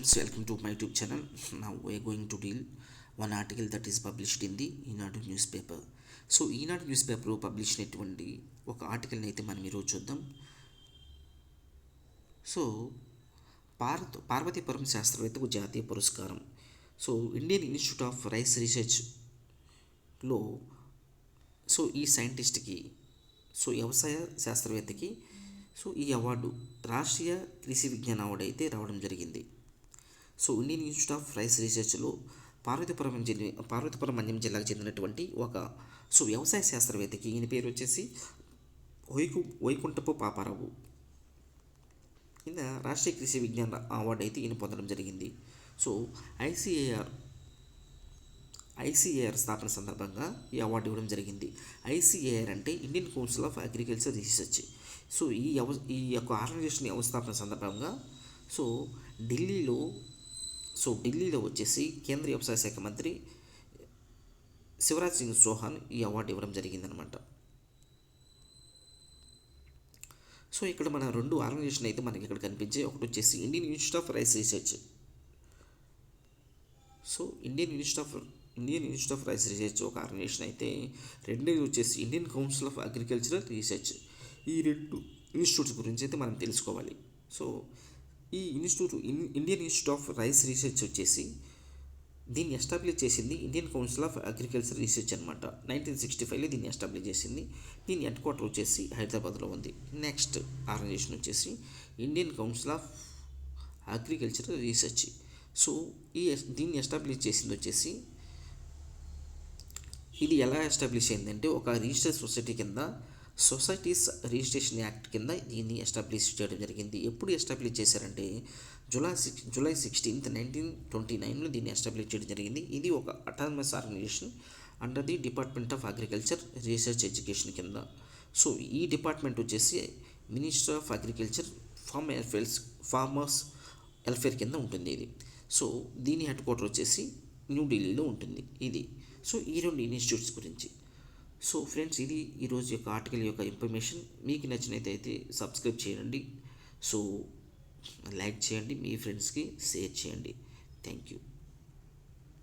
friends welcome to my youtube channel. Now we are going to deal one article that is published in the Eenadu news paper so Eenadu news paper publish అయినటువంటి ఒక ఆర్టికల్ని అయితే మనం ఈరోజు చూద్దాం. So పార్వత Parvathipuram శాస్త్రవేత్తకు జాతీయ పురస్కారం. So Indian institute of rice రీసెర్చ్లో so ఈ సైంటిస్ట్కి సో వ్యవసాయ శాస్త్రవేత్తకి సో ఈ అవార్డు రాష్ట్రీయ కృషి విజ్ఞాన అవార్డు అయితే రావడం జరిగింది. So Indian institute of rice రీసెర్చ్లో Parvathipuram జిల్లా పార్వతీపురం మన్యం జిల్లాకు చెందినటువంటి ఒక సో వ్యవసాయ శాస్త్రవేత్తకి ఈయన పేరు వచ్చేసి వైకు వైకుంఠపు పాపారావు. ఈయన రాష్ట్రీయ కృషి విజ్ఞాన అవార్డు అయితే ఈయన పొందడం జరిగింది. సో ఐసిఏఆర్ ఐసిఏఆర్ స్థాపన సందర్భంగా ఈ అవార్డు ఇవ్వడం జరిగింది. ఐసిఏఆర్ అంటే Indian council of agriculture research. So ఈ ఈ యొక్క ఆర్గనైజేషన్ వ్యవస్థాపన సందర్భంగా సో ఢిల్లీలో సో ఢిల్లీలో వచ్చేసి కేంద్ర వ్యవసాయ శాఖ మంత్రి శివరాజ్ సింగ్ చౌహాన్ ఈ అవార్డు ఇవ్వడం జరిగిందనమాట సో ఇక్కడ మన రెండు ఆర్గనైజేషన్ అయితే మనకి ఇక్కడ కనిపించే ఒకటి వచ్చేసి Indian institute of rice research. So Indian institute of Indian institute of rice research ఒక ఆర్గనైజేషన్ అయితే రెండోది వచ్చేసి Indian council of agricultural research. ఈ రెండు ఇన్స్టిట్యూట్స్ గురించి అయితే మనం తెలుసుకోవాలి. సో ఈ institute Indian institute of rice research వచ్చేసి దీన్ని ఎస్టాబ్లిష్ చేసింది Indian council of agriculture research అనమాట నైన్టీన్ సిక్స్టీ ఫైవ్లో దీన్ని ఎస్టాబ్లిష్ చేసింది. దీని హెడ్ క్వార్టర్ వచ్చేసి హైదరాబాద్లో ఉంది. నెక్స్ట్ ఆర్గనైజేషన్ వచ్చేసి Indian council of agriculture research. So ఈ దీన్ని ఎస్టాబ్లిష్ చేసింది వచ్చేసి ఇది ఎలా ఎస్టాబ్లిష్ అయిందంటే ఒక రిజిస్టర్ సొసైటీ కింద సొసైటీస్ రిజిస్ట్రేషన్ యాక్ట్ కింద దీన్ని ఎస్టాబ్లిష్ చేయడం జరిగింది. ఎప్పుడు ఎస్టాబ్లిష్ చేశారంటే July six July sixteenth nineteen twenty నైన్లో దీన్ని ఎస్టాబ్లిష్ చేయడం జరిగింది. ఇది ఒక autonomous organization under the department of agriculture research education కింద. సో ఈ డిపార్ట్మెంట్ వచ్చేసి minister of agriculture farm welfares farmers welfare కింద ఉంటుంది ఇది. సో దీని హెడ్ క్వార్టర్ వచ్చేసి న్యూఢిల్లీలో ఉంటుంది ఇది. సో ఈ రెండు ఇన్స్టిట్యూట్స్ గురించి. సో ఫ్రెండ్స్ ఇది ఈరోజు యొక్క ఆర్టికల్ యొక్క ఇన్ఫర్మేషన్. మీకు నచ్చినట్లయితే సబ్స్క్రైబ్ చేయండి. సో లైక్ చేయండి మీ ఫ్రెండ్స్కి షేర్ చేయండి. Thank you.